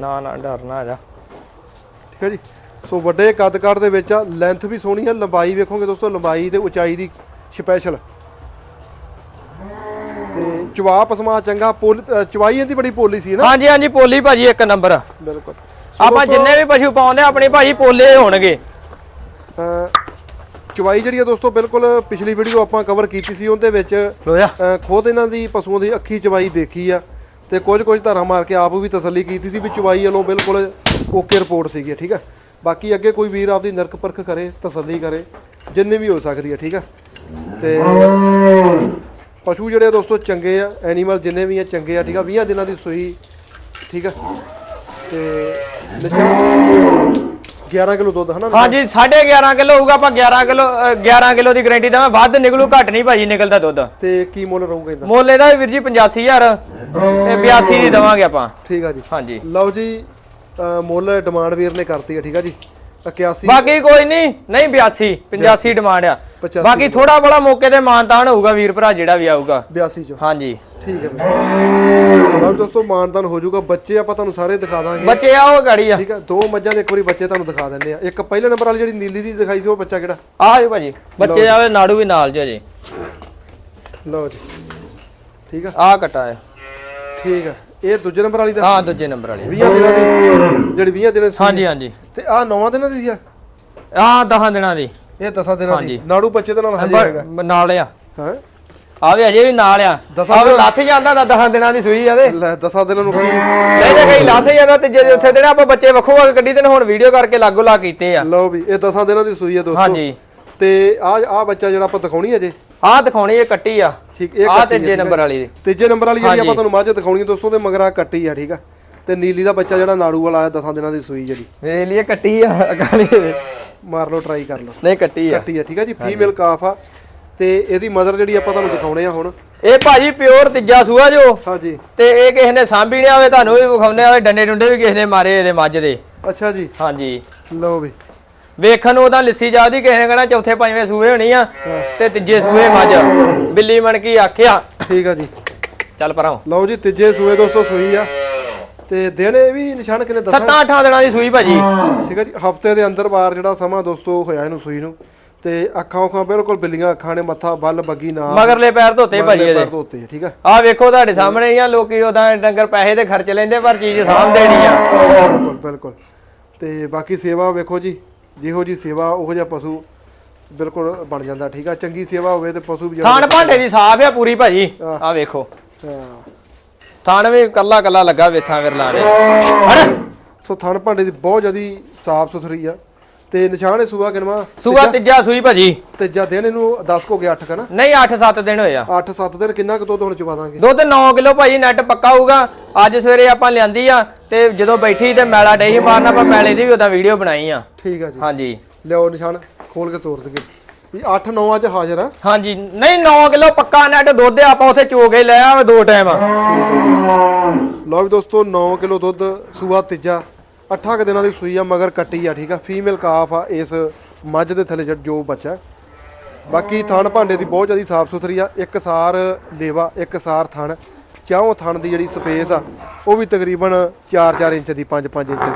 Speaker 2: ਨਾ ਨਾ ਡਰ ਨਾ ਆ ਜਾ।
Speaker 1: ਠੀਕ ਹੈ ਜੀ। ਸੋ ਵੱਡੇ ਕੱਦ ਕਾਠ ਦੇ ਵਿੱਚ ਆ ਲੈਂਥ ਵੀ ਸੋਹਣੀ ਆ ਲੰਬਾਈ ਵੇਖੋਗੇ ਦੋਸਤੋ ਲੰਬਾਈ ਤੇ ਉਚਾਈ ਦੀ ਸਪੈਸ਼ਲ ਤੇ ਚਵਾ ਪਸਮਾ ਚੰਗਾ ਪੋਲ ਅ, ਚਵਾਈ ਇਹਦੀ ਬੜੀ ਪੋਲੀ ਸੀ ਨਾ?
Speaker 2: ਹਾਂਜੀ ਹਾਂਜੀ ਪੋਲੀ ਭਾਜੀ ਇੱਕ ਨੰਬਰ।
Speaker 1: ਬਿਲਕੁਲ।
Speaker 2: ਆਪਾਂ ਜਿੰਨੇ ਵੀ ਪਸ਼ੂ ਪਾਉਂਦੇ ਆ, ਆਪਣੇ ਭਾਜੀ ਪੋਲੇ ਹੋਣਗੇ।
Speaker 1: ਅ, ਚਵਾਈ ਜਿਹੜੀ ਆ ਦੋਸਤੋ ਬਿਲਕੁਲ ਪਿਛਲੀ ਵੀਡੀਓ ਆਪਾਂ ਕਵਰ ਕੀਤੀ ਸੀ ਉਹਦੇ ਵਿੱਚ ਅ, ਖੁਦ ਇਹਨਾਂ ਦੀ ਪਸ਼ੂਆਂ ਦੀ ਅੱਖੀ ਚਵਾਈ ਦੇਖੀ ਆ ਤੇ ਕੁਝ ਕੁਝ ਧਾਰਾ ਮਾਰ ਕੇ ਆਪ ਵੀ ਤਸੱਲੀ ਕੀਤੀ ਸੀ ਵੀ ਚਵਾਈ ਵੱਲੋਂ ਬਿਲਕੁਲ ਓਕੇ ਰਿਪੋਰਟ ਸੀਗੀ ਠੀਕ ਆ? ਬਾਕੀ ਅੱਗੇ ਕੋਈ ਵੀਰ ਆਪਦੀ ਨਰਕ ਪਰਖ ਕਰੇ ਤਸੱਲੀ ਕਰੇ ਜਿੰਨੇ ਵੀ ਹੋ ਸਕਦੀ ਆ ਠੀਕ ਆ? ਤੇ ਪਸ਼ੂ ਜਿਹੜੇ ਆ ਦੋਸਤੋ ਚੰਗੇ ਆ ਐਨੀਮਲ ਜਿੰਨੇ ਵੀ ਆ ਚੰਗੇ ਆ ਠੀਕ ਆ? 20 ਦਿਨਾਂ ਦੀ ਸੂਈ ਠੀਕ ਆ? ਤੇ ਨਿਸ਼ਾਨ 11 ਕਿਲੋ ਦੁੱਧ ਹਨਾ?
Speaker 2: ਹਾਂਜੀ 11.5 ਕਿਲੋ ਹੋਊਗਾ ਆਪਾਂ 11 ਕਿਲੋ 11 ਕਿਲੋ ਦੀ ਗਾਰੰਟੀ ਦਵਾਂ ਵੱਧ ਨਿਕਲੂ ਘੱਟ ਨਹੀਂ ਭਾਜੀ ਨਿਕਲਦਾ ਦੁੱਧ।
Speaker 1: ਤੇ ਕੀ ਮੁੱਲ ਰਹੂਗਾ ਇਹਦਾ?
Speaker 2: ਮੁੱਲ ਇਹਦਾ ਵੀਰ ਜੀ 85000 ਤੇ 82 ਦੀ ਦਵਾਂਗੇ ਆਪਾਂ।
Speaker 1: ਠੀਕ ਆ ਜੀ।
Speaker 2: ਹਾਂਜੀ।
Speaker 1: ਲਓ ਜੀ ਮੁੱਲ ਡਿਮਾਂਡ ਵੀਰ ਨੇ ਕਰਤੀ ਆ ਠੀਕ ਆ ਜੀ? 81
Speaker 2: ਬਾਕੀ ਕੋਈ ਨਹੀਂ ਨਹੀਂ 82 85 ਡਿਮਾਂਡ ਆ।
Speaker 1: 85
Speaker 2: ਬਾਕੀ ਥੋੜਾ ਬੜਾ ਮੌਕੇ ਤੇ ਮਾਨਤਾਨ ਹੋਊਗਾ ਵੀਰ ਭਰਾ ਜਿਹੜਾ ਵੀ ਆਊਗਾ।
Speaker 1: 82 ਚੋਂ।
Speaker 2: ਹਾਂਜੀ।
Speaker 1: ਠੀਕ ਹੈ ਲਓ ਦੋਸਤੋ ਮਾਨਦਾਨ ਹੋ ਜਾਊਗਾ ਬੱਚੇ ਆਪਾਂ ਤੁਹਾਨੂੰ ਸਾਰੇ ਦਿਖਾ ਦਾਂਗੇ।
Speaker 2: ਬੱਚੇ ਆ ਉਹ ਗਾੜੀ ਆ।
Speaker 1: ਠੀਕ ਹੈ ਦੋ ਮੱਝਾਂ ਦੇ ਇੱਕ ਵਾਰੀ ਬੱਚੇ ਤੁਹਾਨੂੰ ਦਿਖਾ ਦਿੰਦੇ ਆ। ਇੱਕ ਪਹਿਲੇ ਨੰਬਰ ਵਾਲੀ ਜਿਹੜੀ ਨੀਲੀ ਦੀ ਦਿਖਾਈ ਸੀ ਉਹ ਬੱਚਾ ਕਿਹੜਾ?
Speaker 2: ਆ ਜੀ ਭਾਜੀ ਬੱਚੇ ਆਵੇ ਨਾੜੂ ਵੀ ਨਾਲ ਜੇ ਜੀ।
Speaker 1: ਲਓ ਜੀ। ਠੀਕ ਆ
Speaker 2: ਆ ਕਟਾ ਹੈ
Speaker 1: ਠੀਕ ਆ ਇਹ ਦੂਜੇ ਨੰਬਰ ਵਾਲੀ ਦਾ?
Speaker 2: ਹਾਂ ਦੂਜੇ ਨੰਬਰ ਵਾਲੀ।
Speaker 1: 20 ਦਿਨਾਂ ਦੀ? ਜਿਹੜੀ 20 ਦਿਨਾਂ ਦੀ
Speaker 2: ਹਾਂਜੀ ਹਾਂਜੀ।
Speaker 1: ਤੇ ਆ 9 ਦਿਨਾਂ ਦੀ ਸੀ ਆ?
Speaker 2: ਆ 10 ਦਿਨਾਂ ਦੀ।
Speaker 1: ਇਹ 10 ਦਿਨਾਂ ਦੀ। ਨਾੜੂ ਬੱਚੇ ਦੇ ਨਾਲ ਹਜੇ ਹੈਗਾ।
Speaker 2: ਨਾਲ ਆ।
Speaker 1: ਹਾਂ?
Speaker 2: ਆਵੇ ਅਜੇ ਵੀ ਨਾਲ ਆ। ਆਵੇ ਲੱਥ ਜਾਂਦਾ ਦਾ 10 ਦਿਨਾਂ ਦੀ ਸੂਈ ਆ ਤੇ।
Speaker 1: ਲੈ 10 ਦਿਨਾਂ ਨੂੰ ਕੀ
Speaker 2: ਨਹੀਂ ਤੇ ਕਈ ਲੱਥ ਜਾਂਦਾ ਤੇ ਜੇ ਉੱਥੇ ਦੇ ਨਾ ਆਪਾਂ ਬੱਚੇ ਵੱਖੋ ਕੱਢੀ ਤੇ ਹੁਣ ਵੀਡੀਓ ਕਰਕੇ ਲਾਗੋ ਲਾ ਕੀਤੇ ਆ।
Speaker 1: ਲਓ ਵੀ ਇਹ 10 ਦਿਨਾਂ ਦੀ ਸੂਈ ਹੈ ਦੋਸਤੋ।
Speaker 2: ਹਾਂਜੀ।
Speaker 1: ਤੇ ਆ ਆ ਬੱਚਾ ਜਿਹੜਾ ਆਪਾਂ ਦਿਖਾਉਣੀ ਅਜੇ?
Speaker 2: ਆਹ ਦਿਖਾਉਣੀ ਇਹ ਕੱਟੀ ਆ।
Speaker 1: ਠੀਕ ਇਹ
Speaker 2: ਆ ਤੀਜੇ ਨੰਬਰ ਵਾਲੀ ਦੀ।
Speaker 1: ਤੀਜੇ ਨੰਬਰ ਵਾਲੀ ਜਿਹੜੀ। ਆਪਾਂ ਤੁਹਾਨੂੰ ਮੱਝ ਦਿਖਾਉਣੀ ਹੈ ਦੋਸਤੋ ਤੇ ਮਗਰਾ ਕੱਟੀ ਆ ਠੀਕ ਆ। ਤੇ ਨੀਲੀ ਦਾ ਬੱਚਾ ਜਿਹੜਾ ਨਾੜੂ ਵਾਲਾ ਆਇਆ 10 ਦਿਨਾਂ ਦੀ ਸੂਈ ਜਿਹੜੀ।
Speaker 2: ਵੇਖ ਲਈਏ ਕੱਟੀ ਆ ਅਕਾਲੀ ਦੇ
Speaker 1: ਮਾਰ ਲਓ ਟਰਾਈ ਕਰ ਲਓ।
Speaker 2: ਨਹੀਂ ਕੱਟੀ ਆ।
Speaker 1: ਕੱਟੀ ਆ ਠੀਕ ਆ ਜੀ ਫੀਮੇਲ ਕਾਫ ਆ। ਤੇ ਇਹਦੀ ਮਦਰ ਜਿਹੜੀ ਆਪਾਂ ਤੁਹਾਨੂੰ ਦਿਖਾਉਣੇ ਆ ਹੁਣ।
Speaker 2: ਇਹ ਭਾਜੀ ਪਿਓਰ ਤੀਜਾ ਸੂਆ ਜੋ।
Speaker 1: ਹਾਂਜੀ।
Speaker 2: ਤੇ ਇਹ ਕਿਸੇ ਨੇ ਸਾਂਭੀ ਨਹੀਂ ਆਵੇ ਤੁਹਾਨੂੰ ਵੀ ਵਿਖਾਉਂਦੇ ਆਵੇ ਡੰਡੇ ਡੁੰਡੇ ਵੀ ਕਿਸੇ ਨੇ ਮਾਰੇ ਇਹਦੇ ਮੱਝ ਦੇ।
Speaker 1: ਅੱਛਾ ਜੀ।
Speaker 2: ਹਾਂਜੀ।
Speaker 1: ਲਓ ਵੀ।
Speaker 2: ਵੇਖਣ ਨੂੰ ਉਹਦਾ ਲਿੱਸੀ ਜਾਦੀ ਕਿਸੇ ਨੇ ਕਹਣਾ ਚੌਥੇ ਪੰਜਵੇਂ ਸੂਏ ਹੋਣੀ ਆ ਤੇ ਤੀਜੇ ਸੂਏ ਮੱਝ। ਬਿੱਲੀ ਮਣ ਕੀ ਆਖਿਆ?
Speaker 1: ਠੀਕ ਆ ਜੀ।
Speaker 2: ਚੱਲ ਪਰਾਂ।
Speaker 1: ਲਓ ਜੀ ਤੀਜੇ ਸੂਏ ਦੋਸਤੋ ਸੂਈ ਆ। ਤੇ ਦਿਨ ਇਹ ਵੀ ਨਿਸ਼ਾਨ ਕਿੰਨੇ ਦੱਸਾਂ?
Speaker 2: ਸੱਤਾਂ ਅੱਠਾਂ ਦਿਨਾਂ ਦੀ ਸੂਈ ਭਾਜੀ।
Speaker 1: ਠੀਕ ਆ ਜੀ ਹਫ਼ਤੇ ਦੇ ਅੰਦਰ ਬਾਰ ਜਿਹੜਾ ਸਮਾਂ ਦੋਸਤੋ ਹੋਇਆ ਇਹਨੂੰ ਸੂਈ ਨੂੰ। ਤੇ ਅੱਖਾਂ ਉਖਾਂ ਬਿਲਕੁਲ ਬਿੱਲੀਆਂ ਅੱਖਾਂ ਨੇ ਮੱਥਾ ਬੱਲ ਬੱਗੀ ਨਾ
Speaker 2: ਮਗਰਲੇ ਪੈਰ ਧੋਤੇ ਭਾਜੀ ਇਹਦੇ।
Speaker 1: ਧੋਤੇ ਠੀਕ ਆ।
Speaker 2: ਆਹ ਵੇਖੋ ਤੁਹਾਡੇ ਸਾਹਮਣੇ ਹੀ ਆ ਲੋਕੀ ਉਹਦਾ ਡੰਗਰ ਪੈਸੇ ਦੇ ਖਰਚ ਲੈਂਦੇ ਪਰ ਚੀਜ਼ ਸਾਂਭਦੇ ਨਹੀਂ ਆ।
Speaker 1: ਬਿਲਕੁਲ ਬਿਲਕੁਲ। ਤੇ ਬਾਕੀ ਸੇਵਾ ਵੇਖੋ ਜੀ ਜਿਹੋ ਜੀ ਸੇਵਾ ਉਹੋ ਜਿਹਾ ਪਸ਼ੂ ਬਿਲਕੁਲ ਬਣ ਜਾਂਦਾ ਠੀਕ ਆ? ਚੰਗੀ ਸੇਵਾ ਹੋਵੇ ਤੇ ਪਸ਼ੂ ਵੀ ਜਿਹੜਾ-
Speaker 2: ਥਾਣ ਭਾਂਡੇ ਦੀ ਸਾਫ਼ ਆ ਪੂਰੀ ਭਾਜੀ। ਆਹ। ਵੇਖੋ।
Speaker 1: ਹਾਂ।
Speaker 2: ਥਾਣ ਵੀ ਕੱਲਾ ਕੱਲਾ ਲੱਗਾ ਵੇਥਾਂ ਵਿਰਲਾ ਦੇ। ਹੜ
Speaker 1: ਸੋ ਥਣ ਭਾਂਡੇ ਦੀ ਬਹੁਤ ਜ਼ਿਆਦੀ ਸਾਫ਼ ਸੁਥਰੀ ਆ। ਤੇ ਨਿਸ਼ਾਨ ਇਹ ਸੂਆ ਕਿਨਵਾ?
Speaker 2: ਸੂਆ ਤੀਜਾ ਸੂਈ ਭਾਜੀ।
Speaker 1: ਤੀਜਾ ਦਿਨ ਇਹਨੂੰ 10 ਕੋ ਗਿਆ 8 ਕਾ ਨਾ?
Speaker 2: ਨਹੀਂ 8-7 ਦਿਨ ਹੋਏ ਆ।
Speaker 1: 8-7 ਦਿਨ ਕਿੰਨਾ ਕੁ ਦੁੱਧ ਹੁਣ ਚਵਾ ਦਾਂਗੇ?
Speaker 2: ਦੁੱਧ 9 ਕਿਲੋ ਭਾਜੀ ਨੈਟ ਪੱਕਾ ਹੋਊਗਾ। ਅੱਜ ਸਵੇਰੇ ਆਪਾਂ ਲਿਆਂਦੀ ਆ ਤੇ ਜਦੋਂ ਬੈਠੀ ਤੇ ਮੈਲਾ ਡਈ ਮਾਰਨ ਆਪਾਂ ਮੈਲੇ ਦੀ ਵੀ ਉਹਦਾ ਵੀਡੀਓ ਬਣਾਈ ਆ।
Speaker 1: ਠੀਕ ਆ ਜੀ।
Speaker 2: ਹਾਂਜੀ।
Speaker 1: ਲਿਆਓ ਨਿਸ਼ਾਨ ਖੋਲ ਕੇ ਤੋੜ ਦਗੇ ਵੀ 8-9 ਅੱਜ ਹਾਜ਼ਰ ਆ।
Speaker 2: ਹਾਂਜੀ। ਨਹੀਂ 9 ਕਿਲੋ ਪੱਕਾ ਨੈਟ ਦੁੱਧ ਆਪਾਂ ਉੱਥੇ ਚੋ ਕੇ ਲੈ ਦੋ ਟਾਈਮ
Speaker 1: ਲਓ ਵੀ ਦੋਸਤੋ 9 ਕਿਲੋ ਦੁੱਧ ਸੂਆ ਤੀਜਾ। 8 ਕ ਦਿਨਾਂ ਦੀ ਸੂਈ ਆ, ਮਗਰ ਕੱਟੀ ਆ, ਠੀਕ ਆ? ਫੀਮੇਲ ਕਾਫ ਆ, ਇਸ ਮੱਝ ਦੇ ਥੱਲੇ ਜੋ ਬੱਚਾ ਬਾਕੀ ਥਣ ਭਾਂਡੇ ਦੀ ਬਹੁਤ ਜ਼ਿਆਦਾ ਸਾਫ਼ ਸੁਥਰੀ ਆ। ਇੱਕ ਸਾਰ ਲੇਵਾ, ਇੱਕ ਸਾਰ ਥਣ। ਚਾਹੋਂ ਥਣ ਦੀ ਜਿਹੜੀ ਸਪੇਸ ਆ, ਉਹ ਵੀ ਤਕਰੀਬਨ 4-4 ਇੰਚ ਦੀ 5-5 ਇੰਚ ਦੀ।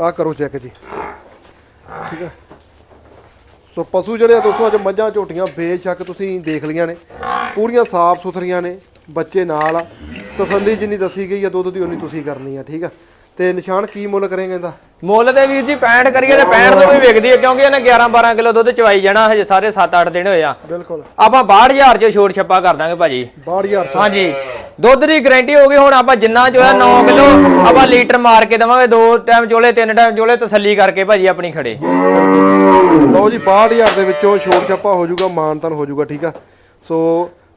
Speaker 1: ਆ ਕਰੋ ਚੈੱਕ ਜੀ। ਠੀਕ ਹੈ ਸੋ ਪਸ਼ੂ ਜਿਹੜੇ ਆ ਦੋਸਤੋ ਅੱਜ ਮੱਝਾਂ ਝੋਟੀਆਂ ਬੇਸ਼ੱਕ ਤੁਸੀਂ ਦੇਖ ਲਈਆਂ ਨੇ। ਪੂਰੀਆਂ ਸਾਫ਼ ਸੁਥਰੀਆਂ ਨੇ ਬੱਚੇ ਨਾਲ ਆ। ਤਸੱਲੀ ਜਿੰਨੀ ਦੱਸੀ ਗਈ ਆ ਦੁੱਧ ਦੀ ਉਨੀ ਤੁਸੀਂ ਕਰਨੀ ਆ ਠੀਕ ਆ? ਤੇ ਨਿਸ਼ਾਨ ਕੀ ਮੁੱਲ ਕਰੇਗਾ ਇਹਦਾ?
Speaker 2: ਮੁੱਲ ਤੇ ਵੀਰ ਜੀ 65 ਕਰੀਏ ਤੇ 65 ਤੋਂ ਵੀ ਵਿਕਦੀ ਹੈ ਕਿਉਂਕਿ ਇਹਨੇ 11 12 ਕਿਲੋ ਦੁੱਧ ਚਵਾਈ ਜਾਣਾ ਹਜੇ ਸਾਰੇ 7-8 ਦਿਨ ਹੋਏ ਆ।
Speaker 1: ਬਿਲਕੁਲ।
Speaker 2: ਆਪਾਂ 62000 ਚ ਛੋਟ ਛੱਪਾ ਕਰ ਦਾਂਗੇ ਭਾਜੀ।
Speaker 1: 62000 ਚ।
Speaker 2: ਹਾਂਜੀ। ਦੁੱਧ ਦੀ ਗਾਰੰਟੀ ਹੋ ਗਈ ਹੁਣ ਆਪਾਂ ਜਿੰਨਾ ਚੋਇਆ 9 ਕਿਲੋ ਆਪਾਂ ਲੀਟਰ ਮਾਰ ਕੇ ਦਵਾਂਗੇ ਦੋ ਟਾਈਮ ਚੋਲੇ ਤਿੰਨ ਟਾਈਮ ਚੋਲੇ ਤਸੱਲੀ ਕਰਕੇ ਭਾਜੀ ਆਪਣੀ ਖੜੇ।
Speaker 1: ਲਓ ਜੀ 62000 ਦੇ ਵਿੱਚੋਂ ਛੋਟ ਛੱਪਾ ਹੋ ਜਾਊਗਾ ਮਾਨਤਨ ਹੋ ਜਾਊਗਾ ਠੀਕ ਆ? ਸੋ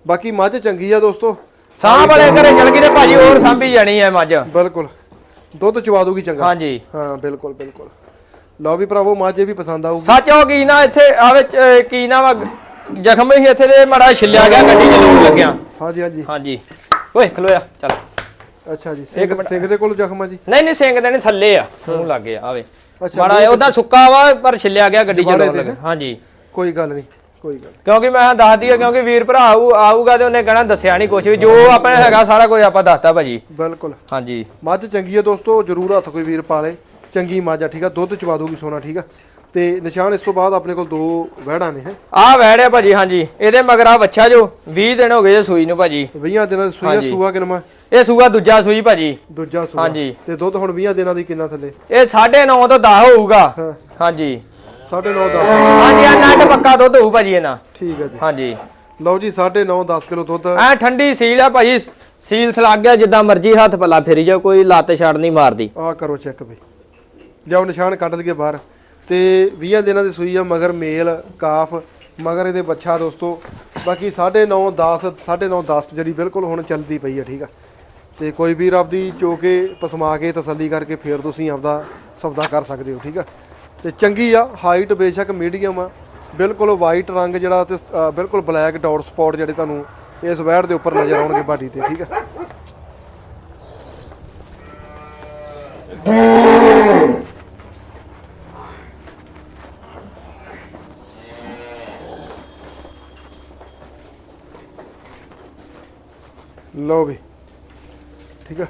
Speaker 1: ਬਾਕੀ ਮੱਝ ਚੰਗੀ ਆ ਦੋਸਤੋ।
Speaker 2: ਸਾਹ ਵਾਲੇ ਘਰੇ ਚਲ ਗਈ ਤੇ ਭਾਜੀ ਹੋਰ ਸਾਂਭੀ ਜਾਣੀ ਹੈ ਮੱਝ।
Speaker 1: ਬਿਲਕੁਲ। ਦੁੱਧ ਚਵਾ ਦੂਗੀ ਚੰਗਾ।
Speaker 2: ਹਾਂਜੀ।
Speaker 1: ਹਾਂ ਬਿਲਕੁਲ ਬਿਲਕੁਲ। ਲਓ ਵੀ ਭਰਾਵੋ ਮੱਝ ਇਹ ਵੀ ਪਸੰਦ ਆਊਗੀ।
Speaker 2: ਸੱਚ ਉਹ ਕੀ ਨਾ ਇੱਥੇ ਆਵੇ ਕੀ ਨਾ ਵਾ ਜ਼ਖਮ ਹੀ ਇੱਥੇ ਦੇ ਮੜਾ ਛਿੱਲਿਆ ਗਿਆ ਗੱਡੀ ਚ ਲੂਣ ਲੱਗਿਆ।
Speaker 1: ਹਾਂਜੀ ਹਾਂਜੀ।
Speaker 2: ਹਾਂਜੀ। ਓਏ ਖਲੋਇਆ ਚੱਲ।
Speaker 1: ਅੱਛਾ ਜੀ ਸਿੰਘ ਸਿੰਘ ਦੇ ਕੋਲ ਜ਼ਖਮ ਆ ਜੀ?
Speaker 2: ਨਹੀਂ ਨਹੀਂ ਸਿੰਘ ਦੇ ਨਹੀਂ ਥੱਲੇ ਆ ਮੂੰਹ ਲੱਗ ਗਿਆ ਆਵੇ।
Speaker 1: ਅੱਛਾ,
Speaker 2: ਮਾੜਾ ਉਹਦਾ ਸੁੱਕਾ ਵਾ ਪਰ ਛਿੱਲਿਆ ਗਿਆ ਗੱਡੀ ਚ
Speaker 1: ਜਵਾੜੇ
Speaker 2: ਲਾਉਣ
Speaker 1: ਤੇ
Speaker 2: ਲੱਗਾ। ਹਾਂਜੀ।
Speaker 1: ਕੋਈ ਗੱਲ ਨਹੀਂ ਕੋਈ ਗੱਲ ਨੀ।
Speaker 2: ਕਿਉਂਕਿ ਮੈਂ ਦੱਸਦੀ ਆ ਕਿਉਂਕਿ ਵੀਰ ਭਰਾ ਆਊ ਆਊਗਾ ਤੇ ਉਹਨੇ ਕਹਿਣਾ ਦੱਸਿਆ ਨਹੀਂ ਕੁਝ ਵੀ ਜੋ ਆਪਣਾ ਹੈਗਾ ਸਾਰਾ ਕੁਝ ਆਪਾਂ ਦੱਸਤਾ ਭਾਜੀ।
Speaker 1: ਬਿਲਕੁਲ।
Speaker 2: ਹਾਂਜੀ।
Speaker 1: ਮੱਝ ਚੰਗੀ ਹੈ ਦੋਸਤੋ ਜਰੂਰ ਹੱਥ ਕੋਈ ਵੀਰ ਪਾ ਲੇ। ਚੰਗੀ ਮੱਝ ਆ ਠੀਕ ਆ? ਦੁੱਧ ਚਵਾ ਦੂਗੀ ਸੋਨਾ ਠੀਕ ਆ? ਤੇ ਨਿਸ਼ਾਨ ਇਸ ਤੋਂ ਬਾਅਦ ਆਪਣੇ ਕੋਲ ਦੋ ਵਹਿੜਾਂ ਨੇ ਹੈ।
Speaker 2: ਵੈੜਿਆ ਭਾਜੀ ਹਾਂਜੀ। ਇਹਦੇ ਮਗਰ ਆ ਬੱਚਾ ਜੋ 20 ਦਿਨ ਹੋ ਗਏ ਜੇ ਸੂਈ ਨੂੰ ਭਾਜੀ।
Speaker 1: 20 ਦਿਨਾਂ ਦੀ ਸੂਈ ਆ। ਸੂਆ ਕਿਨਮਾ
Speaker 2: ਇਹ ਸੂਆ ਦੂਜਾ ਸੂਈ ਭਾਜੀ।
Speaker 1: ਦੂਜਾ ਸੂਆ।
Speaker 2: ਹਾਂਜੀ।
Speaker 3: ਤੇ ਦੁੱਧ ਹੁਣ 20 ਦਿਨਾਂ ਦੀ ਕਿੰਨਾ ਥੱਲੇ?
Speaker 2: ਇਹ 9.5 ਤੋਂ 10 ਹੋਊਗਾ। ਹਾਂਜੀ।
Speaker 1: 9.5 10
Speaker 2: ਹਾਂਜੀ ਆ ਨੱਟ ਪੱਕਾ ਦੁੱਧ ਹੋਊ ਭਾਜੀ ਇਹਨਾਂ।
Speaker 1: ਠੀਕ ਹੈ ਜੀ।
Speaker 2: ਹਾਂਜੀ।
Speaker 1: ਲਓ ਜੀ 9.5 10 ਕਿਲੋ ਦੁੱਧ।
Speaker 2: ਐ ਠੰਡੀ ਸੀਲ ਆ ਭਾਜੀ। ਸੀਲ ਸਲਾਗ ਗਿਆ ਜਿੱਦਾਂ ਮਰਜ਼ੀ ਹੱਥ ਪੱਲਾ ਫੇਰੀ ਜਾ ਕੋਈ ਲੱਤ ਛੱਡ ਨਹੀਂ ਮਾਰਦੀ।
Speaker 1: ਆ ਕਰੋ ਚੈੱਕ ਬਈ ਲਿਆਓ ਨਿਸ਼ਾਨ ਕੱਢ ਲਈਏ ਬਾਹਰ। ਤੇ 20 ਦਿਨਾਂ ਦੀ ਸੂਈ ਆ, ਮਗਰ ਮੇਲ, ਕਾਫ, ਮਗਰ ਇਹਦੇ ਬੱਚਾ ਦੋਸਤੋ। ਬਾਕੀ 9.5 10 9.5 10 ਜਿਹੜੀ ਬਿਲਕੁਲ ਹੁਣ ਚੱਲਦੀ ਪਈ ਆ, ਠੀਕ ਆ। ਤੇ ਕੋਈ ਵੀਰ ਆਪਦੀ ਚੋ ਕੇ ਪਸਮਾ ਕੇ ਤਸੱਲੀ ਕਰਕੇ ਫੇਰ ਤੁਸੀਂ ਆਪਦਾ ਸੌਦਾ ਕਰ ਸਕਦੇ ਹੋ, ਠੀਕ ਆ। ਤੇ ਚੰਗੀ ਆ, ਹਾਈਟ ਬੇਸ਼ੱਕ ਮੀਡੀਅਮ ਆ। ਬਿਲਕੁਲ ਵਾਈਟ ਰੰਗ ਜਿਹੜਾ ਤੇ ਬਿਲਕੁਲ ਬਲੈਕ ਡਾਟ ਸਪੌਟ ਜਿਹੜੇ ਤੁਹਾਨੂੰ ਇਸ ਵੈੜ ਦੇ ਉੱਪਰ ਨਜ਼ਰ ਆਉਣਗੇ ਬਾਡੀ ਤੇ, ਠੀਕ ਆ। ਲਓ ਵੀ। ਠੀਕ ਆ।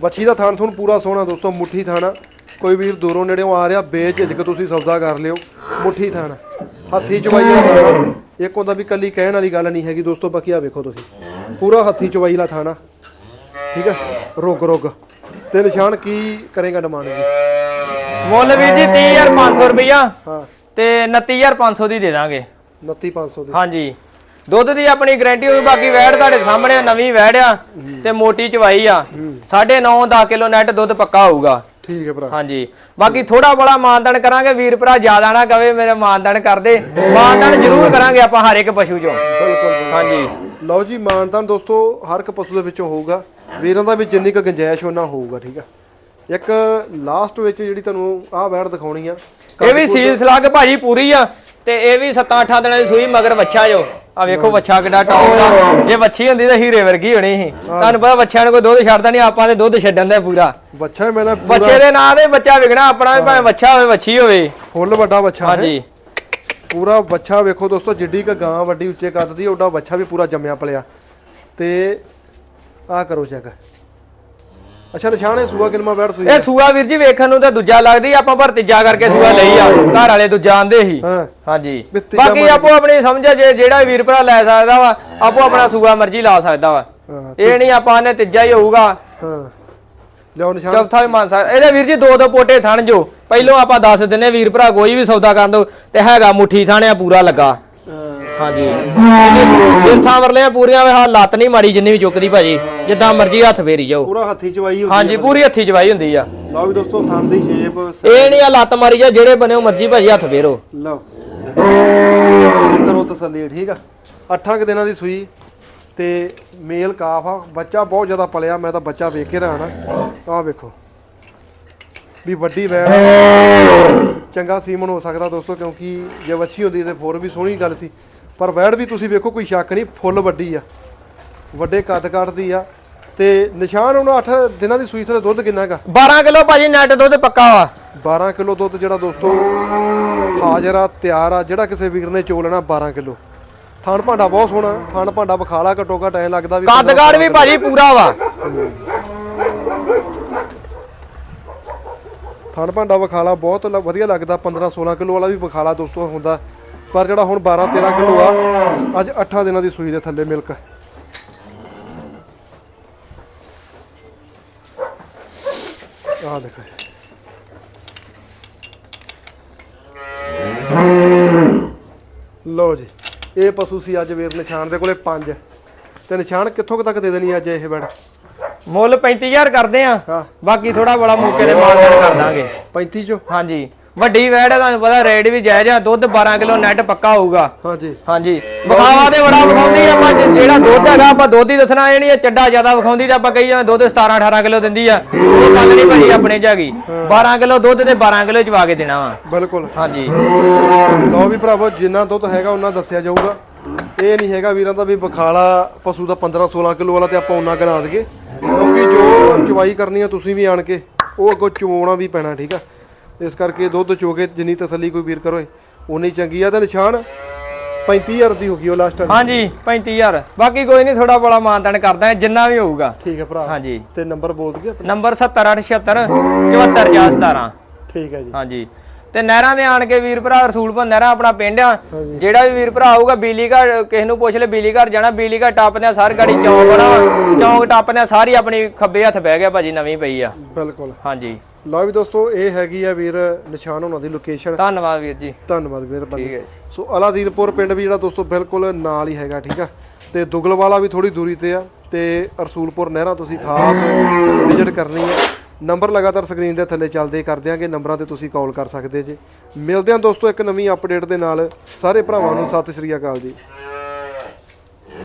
Speaker 1: ਬੱਚੀ ਦਾ ਥਾਣ ਤੁਹਾਨੂੰ ਪੂਰਾ ਸੋਹਣਾ ਦੋਸਤੋ ਮੁੱਠੀ ਥਾਣਾ ਕੋਈ ਵੀਰ ਦੂਰੋਂ ਨੇੜਿਓਂ ਆ ਰਿਹਾ ਬੇਝਿਜਕ ਤੁਸੀਂ ਸੌਦਾ ਕਰ ਲਿਓ। ਮੁੱਠੀ ਥਾਣਾ ਹੱਥੀ ਚਵਾਈ ਇੱਕ ਹੁੰਦਾ ਵੀ ਕੱਲੀ ਕਹਿਣ ਵਾਲੀ ਗੱਲ ਨਹੀਂ ਹੈਗੀ ਦੋਸਤੋ ਬਾਕੀ ਆ ਵੇਖੋ ਤੁਸੀਂ। ਪੂਰਾ ਹੱਥੀ ਚਵਾਈ ਦਾ ਥਾਣਾ ਠੀਕ ਆ। ਰੁੱਗ ਰੁੱਗ। ਤੇ ਨਿਸ਼ਾਨ ਕੀ ਕਰੇਗਾ ਡਿਮਾਂਡ ਜੀ?
Speaker 2: ਮੁੱਲ ਵੀਰ ਜੀ 30500 ਰੁਪਇਆ
Speaker 1: ਹਾਂ।
Speaker 2: ਤੇ 29500 ਦੀ ਦੇ ਦਾਂਗੇ।
Speaker 1: 29500 ਦੇ।
Speaker 2: ਹਾਂਜੀ। ਦੁੱਧ ਦੀ ਆਪਣੀ ਗਾਰੰਟੀ ਹੋਈ ਬਾਕੀ ਵੈੜ ਤੁਹਾਡੇ ਸਾਹਮਣੇ ਆ, ਨਵੀਂ ਵੈੜ ਆ ਤੇ ਮੋਟੀ ਚਵਾਈ ਆ। 9.5 10 ਕਿਲੋ ਨੈਟ ਦੁੱਧ ਪੱਕਾ ਹੋਊਗਾ।
Speaker 1: ਠੀਕ ਹੈ ਭਰਾ।
Speaker 2: ਹਾਂਜੀ। ਬਾਕੀ ਥੋੜਾ ਬੜਾ ਮਾਨਦਾਨ ਕਰਾਂਗੇ ਵੀਰ ਭਰਾ ਜ਼ਿਆਦਾ ਨਾ ਕਵੇ ਮੇਰੇ ਮਾਨਦਾਨ ਕਰਦੇ। ਮਾਨਦਾਨ ਜ਼ਰੂਰ ਕਰਾਂਗੇ ਆਪਾਂ ਹਰ ਇੱਕ ਪਸ਼ੂ ਚੋਂ।
Speaker 1: ਬਿਲਕੁਲ ਬਿਲਕੁਲ।
Speaker 2: ਹਾਂਜੀ।
Speaker 1: ਲਓ ਜੀ ਮਾਨਤਾਨ ਦੋਸਤੋ ਹਰ ਇੱਕ ਪਸ਼ੂ ਦੇ ਵਿੱਚੋਂ ਹੋਊਗਾ। ਵੀਰਾਂ ਦਾ ਵੀ ਜਿੰਨੀ ਕੁ ਗੁੰਜਾਇਸ਼ ਉਹਨਾਂ ਹੋਊਗਾ ਠੀਕ ਆ। ਇੱਕ ਲਾਸਟ ਵਿੱਚ ਜਿਹੜੀ ਤੁਹਾਨੂੰ ਆਹ ਵੈੜ ਦਿਖਾਉਣੀ ਆ
Speaker 2: ਇਹ ਵੀ ਸੀਲ ਸਲੱਗ ਭਾਜੀ ਪੂਰੀ ਆ ਤੇ ਇਹ ਵੀ 7-8 ਦਿਨਾਂ ਦੀ ਸੂਈ ਮਗਰ ਬੱਚਾ ਜੋ। ਆ ਵੇਖੋ ਬੱਚਾ ਕਿੱਡਾ ਟੌਪ ਦਾ। ਜੇ ਬੱਚੀ ਹੁੰਦੀ ਤਾਂ ਹੀਰੇ ਵਰਗੀ ਹੋਣੀ ਸੀ। ਤੁਹਾਨੂੰ ਪਤਾ ਬੱਚਿਆਂ ਨੂੰ ਕੋਈ ਦੁੱਧ ਛੱਡਦਾ ਨਹੀਂ ਆਪਾਂ ਨੇ ਦੁੱਧ ਛੱਡਣ ਦਾ ਪੂਰਾ।
Speaker 1: ਹੈ ਮੈਨਾਂ
Speaker 2: ਬੱਚੇ ਦੇ ਨਾਂ ਤੇ ਬੱਚਾ ਵਿਕਣਾ ਆਪਣਾ ਵੀ ਭਾਵੇਂ ਬੱਚਾ ਹੋਵੇ ਬੱਚੀ ਹੋਵੇ।
Speaker 1: ਫੁੱਲ ਵੱਡਾ ਬੱਚਾ ਹੈ।
Speaker 2: ਹਾਂਜੀ।
Speaker 1: ਪੂਰਾ ਬੱਚਾ ਵੇਖੋ ਦੋਸਤੋ ਜਿੱਡੀ ਕ ਗਾਂ ਵੱਡੀ ਉੱਚੇ ਕੱਦ ਦੀ ਓਡਾ ਬੱਚਾ ਵੀ ਪੂਰਾ ਜੰਮਿਆ ਪਲਿਆ। ਤੇ ਆਹ ਕਰੋ ਚੈੱਕ ਅੱਛਾ ਨਿਸ਼ਾਨ ਸੂਆ ਕਿਨਮਾ ਵੈੜ ਸੂਈ
Speaker 2: ਇਹ ਸੂਆ ਵੀਰ ਜੀ ਵੇਖਣ ਨੂੰ ਤਾਂ ਦੂਜਾ ਲੱਗਦੀ ਆਪਾਂ ਪਰ ਤੀਜਾ ਕਰਕੇ ਸੂਆ ਲਈ ਆ। ਘਰ ਵਾਲੇ ਦੂਜਾ ਆਂਦੇ
Speaker 1: ਹਾਂ।
Speaker 2: ਹਾਂਜੀ। ਬਾਕੀ ਆਪੋ ਆਪਣੀ ਸਮਝ ਜੇ ਜਿਹੜਾ ਵੀਰ ਭਰਾ ਲੈ ਸਕਦਾ ਵਾ ਆਪੋ ਆਪਣਾ ਸੂਆ ਮਰਜ਼ੀ ਲਾ ਸਕਦਾ ਵਾ। ਇਹ ਨਹੀਂ ਆਪਾਂ ਨੇ ਤੀਜਾ ਹੀ ਹੋਊਗਾ।
Speaker 1: ਹਾਂ। ਲਿਆਓ ਨਿਸ਼ਾਨ।
Speaker 2: ਚੌਥਾ ਵੀ ਮੰਨ ਸਕਦਾ। ਇਹਦੇ ਵੀਰ ਜੀ ਦੋ ਦੋ ਪੋਟੇ ਥਣ ਜੋ। ਪਹਿਲੋਂ ਆਪਾਂ ਦੱਸ ਦਿੰਨੇ ਵੀਰ ਭਰਾ ਕੋਈ ਵੀ ਸੌਦਾ ਕਰਨ ਦੋ ਤੇ ਹੈਗਾ ਮੁੱਠੀ ਥਾਣਿਆ ਪੂਰਾ ਲੱਗਾ। ਹਾਂਜੀ। ਜਿੱਥਾਂ ਵਰਲੇ ਪੂਰੀਆਂ ਵੇ ਲੱਤ ਨਹੀਂ ਮਾੜੀ ਜਿੰਨੀ ਵੀ ਚੁੱਕਦੀ ਭਾਜੀ। ਜਿੱਦਾਂ ਮਰਜ਼ੀ ਹੱਥ ਫੇਰੀ ਜਾਓ।
Speaker 1: ਪੂਰਾ ਹੱਥੀ ਚਵਾਈ ਹੁੰਦੀ
Speaker 2: ਹਾਂਜੀ ਪੂਰੀ ਹੱਥੀ ਜਵਾਈ ਹੁੰਦੀ ਆ।
Speaker 1: ਲਓ ਵੀ ਦੋਸਤੋ ਥਣ ਦੀ ਸ਼ੇਪ
Speaker 2: ਇਹ ਨਹੀਂ ਆ ਲੱਤ ਮਾਰੀ ਜਾ ਜਿਹੜੇ ਬਣੇ ਮਰਜ਼ੀ ਭਾਜੀ ਹੱਥ ਫੇਰੋ।
Speaker 1: ਲਓ। ਕਰੋ ਤਸੱਲੀ ਠੀਕ ਆ? ਅੱਠਾਂ ਕੁ ਦਿਨਾਂ ਦੀ ਸੂਈ ਤੇ ਮੇਲ ਕਾਫ ਆ। ਬੱਚਾ ਬਹੁਤ ਜ਼ਿਆਦਾ ਪਲਿਆ ਮੈਂ ਤਾਂ ਬੱਚਾ ਵੇਖ ਕੇ ਰਹਾ ਆਹ ਵੇਖੋ। ਵੀ ਵੱਡੀ ਵੈਣ ਚੰਗਾ ਸੀਮਨ ਹੋ ਸਕਦਾ ਦੋਸਤੋ ਕਿਉਂਕਿ ਜੇ ਵੱਛੀ ਹੁੰਦੀ ਤੇ ਫੋਰ ਵੀ ਸੋਹਣੀ ਗੱਲ ਸੀ। ਪਰ ਵੈੜ ਵੀ ਤੁਸੀਂ ਵੇਖੋ ਕੋਈ ਸ਼ੱਕ ਨਹੀਂ ਫੁੱਲ ਵੱਡੀ ਆ। ਵੱਡੇ ਕੱਦ ਕੱਟਦੀ ਆ। ਤੇ ਨਿਸ਼ਾਨ ਹੁਣ 8 ਦਿਨਾਂ ਦੀ ਸੂਈ ਥਲੇ ਦੁੱਧ ਕਿੰਨਾ ਹੈਗਾ
Speaker 2: 12 ਕਿਲੋ ਭਾਜੀ ਨੈਟ ਦੁੱਧ ਪੱਕਾ ਵਾ।
Speaker 1: 12 ਕਿਲੋ ਦੁੱਧ ਜਿਹੜਾ ਦੋਸਤੋ ਹਾਜ਼ਰ ਆ ਤਿਆਰ ਆ ਜਿਹੜਾ ਕਿਸੇ ਵੀਰ ਨੇ ਚੋਲਣਾ 12 ਕਿਲੋ। ਥਣ ਭਾਂਡਾ ਬਹੁਤ ਸੋਹਣਾ ਥਣ ਭਾਂਡਾ ਬਖਾਲਾ ਘਟੋ ਘਟ ਐ ਲੱਗਦਾ ਵੀ
Speaker 2: ਕੱਦਗਾੜ ਵੀ ਭਾਜੀ ਪੂਰਾ ਵਾ।
Speaker 1: ਥਣ ਭਾਂਡਾ ਬਖਾਲਾ ਬਹੁਤ ਵਧੀਆ ਲੱਗਦਾ 15 16 ਕਿਲੋ ਵਾਲਾ ਵੀ ਬਖਾਲਾ ਦੋਸਤੋ ਹੁੰਦਾ। ਪਰ ਜਿਹੜਾ ਹੁਣ 12 13 ਕਿਲੋ ਆ ਅੱਜ 8 ਦਿਨਾਂ ਦੀ ਸੂਈ ਦੇ ਥੱਲੇ ਮਿਲਕ। ਆਹ ਦੇਖੋ ਲਓ ਜੀ ਇਹ ਪਸ਼ੂ ਸੀ ਅੱਜ ਵੀਰ ਨਿਸ਼ਾਨ ਦੇ ਕੋਲੇ 5 ਤੇ ਨਿਸ਼ਾਨ ਕਿੱਥੋਂ ਤੱਕ ਦੇ ਦੇਣੀ ਅੱਜ ਇਹ ਬੈੜ
Speaker 2: ਮੁੱਲ 35000 ਕਰਦੇ ਆ। ਬਾਕੀ ਥੋੜਾ ਬੜਾ ਮੌਕੇ ਤੇ ਮਾਰਕਟ ਕਰ ਦਾਂਗੇ।
Speaker 1: 35 ਚੋਂ?
Speaker 2: ਹਾਂਜੀ। ਵੱਡੀ ਵੈੜ ਹੈ ਤੁਹਾਨੂੰ ਪਤਾ ਰੇਟ ਵੀ ਜਾਇਜ਼ ਆ ਦੁੱਧ 12 ਕਿਲੋ ਨੈਟ ਪੱਕਾ ਹੋਊਗਾ।
Speaker 1: ਹਾਂਜੀ।
Speaker 2: ਹਾਂਜੀ। ਵਿਖਾਵਾ ਤੇ ਬੜਾ ਵਿਖਾਉਂਦੀ ਆ ਆਪਾਂ ਜਿਹੜਾ ਦੁੱਧ ਹੈਗਾ ਆਪਾਂ ਦੁੱਧ ਹੀ ਦੱਸਣਾ ਇਹ ਨਹੀਂ ਚੱਡਾ ਜ਼ਿਆਦਾ ਵਿਖਾਉਂਦੀ ਤਾਂ ਆਪਾਂ ਕਹੀ ਜਾਂ ਦੁੱਧ 17 18 ਕਿਲੋ ਦਿੰਦੀ ਆ ਉਹ ਗੱਲ ਨਹੀਂ ਭਾਜੀ ਆਪਣੇ ਚ ਹੈਗੀ। 12 ਕਿਲੋ ਦੁੱਧ ਤੇ 12 ਕਿਲੋ ਚਵਾ ਕੇ ਦੇਣਾ ਵਾ।
Speaker 1: ਬਿਲਕੁਲ।
Speaker 2: ਹਾਂਜੀ।
Speaker 1: ਲਓ ਵੀ ਭਰਾਵੋ ਜਿੰਨਾ ਦੁੱਧ ਹੈਗਾ ਉਹਨਾਂ ਦੱਸਿਆ ਜਾਊਗਾ। ਇਹ ਨਹੀਂ ਹੈਗਾ ਵੀਰਾਂ ਦਾ ਵੀ ਬਖਾਲਾ ਪਸ਼ੂ ਦਾ 15 16 ਕਿਲੋ ਵਾਲਾ ਤੇ ਆਪਾਂ ਉਹਨਾਂ ਗਣਾ ਦਈਏ। ਕਿਉਂਕਿ ਜੋ ਚਵਾਈ ਕਰਨੀ ਆ ਤੁਸੀਂ ਵੀ ਆਣ ਕੇ ਉਹ ਅੱਗੋਂ ਚਵਾਉਣਾ ਵੀ ਪੈਣਾ ਠੀਕ ਆ? ਇਸ ਕਰਕੇ ਦੁੱਧ ਚੋ ਕੇ ਜਿੰਨੀ ਤਸੱਲੀ ਕੋਈ ਵੀਰ ਕਰੋ ਉਨੀ ਚੰਗੀ ਆ ਤੇ ਨਿਸ਼ਾਨ 35000 ਦੀ ਹੋ ਗਈ ਉਹ ਲਾਸਟ
Speaker 2: ਹਾਂਜੀ 35000 ਬਾਕੀ ਕੋਈ ਨਹੀਂ ਥੋੜਾ ਬੜਾ ਮਾਨਤਾਨ ਕਰਦਾ ਜਿੰਨਾ ਵੀ ਹੋਊਗਾ।
Speaker 1: ਠੀਕ ਹੈ ਭਰਾ।
Speaker 2: ਹਾਂਜੀ।
Speaker 1: ਤੇ ਨੰਬਰ ਬੋਲ ਦਈਏ ਆਪਣਾ?
Speaker 2: ਨੰਬਰ 7876 74417
Speaker 1: ਠੀਕ ਹੈ ਜੀ।
Speaker 2: ਹਾਂਜੀ। ਤੇ ਨਹਿਰਾਂ ਦੇ ਆਣ ਕੇ ਵੀਰ ਭਰਾ ਰਸੂਲਪੁਰ ਨਹਿਰਾਂ ਆਪਣਾ ਪਿੰਡ ਆ ਜਿਹੜਾ ਵੀ ਵੀਰ ਭਰਾ ਆਊਗਾ ਬਿਜਲੀ ਘਰ ਕਿਸੇ ਨੂੰ ਪੁੱਛ ਲੈ ਬਿਜਲੀ ਘਰ ਜਾਣਾ ਬਿਜਲੀ ਘਰ ਟੱਪਦਿਆਂ ਸਾਰ ਗਾੜੀ ਚੌਂਕ ਬਣਾ ਚੌਂਕ ਟੱਪਦਿਆਂ ਸਾਰੀ ਆਪਣੀ ਖੱਬੇ ਹੱਥ ਬਹਿ ਗਿਆ ਭਾਜੀ ਨਵੀਂ ਪਈ ਆ।
Speaker 1: ਬਿਲਕੁਲ।
Speaker 2: ਹਾਂਜੀ।
Speaker 1: ਲਓ ਵੀ ਦੋਸਤੋ ਇਹ ਹੈਗੀ ਆ ਵੀਰ ਨਿਸ਼ਾਨ ਉਹਨਾਂ ਦੀ ਲੋਕੇਸ਼ਨ
Speaker 2: ਧੰਨਵਾਦ ਵੀਰ ਜੀ।
Speaker 1: ਧੰਨਵਾਦ ਮਿਹਰਬਾਨੀ
Speaker 2: ਠੀਕ ਹੈ
Speaker 1: ਸੋ ਅਲਾਦੀਨਪੁਰ ਪਿੰਡ ਵੀ ਜਿਹੜਾ ਦੋਸਤੋ ਬਿਲਕੁਲ ਨਾਲ ਹੀ ਹੈਗਾ ਠੀਕ ਆ। ਤੇ ਦੁਗਲਵਾਲਾ ਵੀ ਥੋੜੀ ਦੂਰੀ ਤੇ ਆ ਤੇ ਰਸੂਲਪੁਰ ਨਹਿਰਾਂ ਤੁਸੀਂ ਖਾਸ ਵਿਜ਼ਿਟ ਕਰਨੀ ਹੈ ਨੰਬਰ ਲਗਾਤਾਰ ਸਕਰੀਨ ਦੇ ਥੱਲੇ ਚੱਲਦੇ ਕਰ ਦਿਆਂਗੇ ਨੰਬਰਾਂ ਤੇ ਤੁਸੀਂ ਕਾਲ ਕਰ ਸਕਦੇ ਜੇ। ਮਿਲਦੇ ਹਾਂ ਦੋਸਤੋ ਇੱਕ ਨਵੀਂ ਅਪਡੇਟ ਦੇ ਨਾਲ। ਸਾਰੇ ਭਰਾਵਾਂ ਨੂੰ ਸਤਿ ਸ੍ਰੀ ਅਕਾਲ ਜੀ।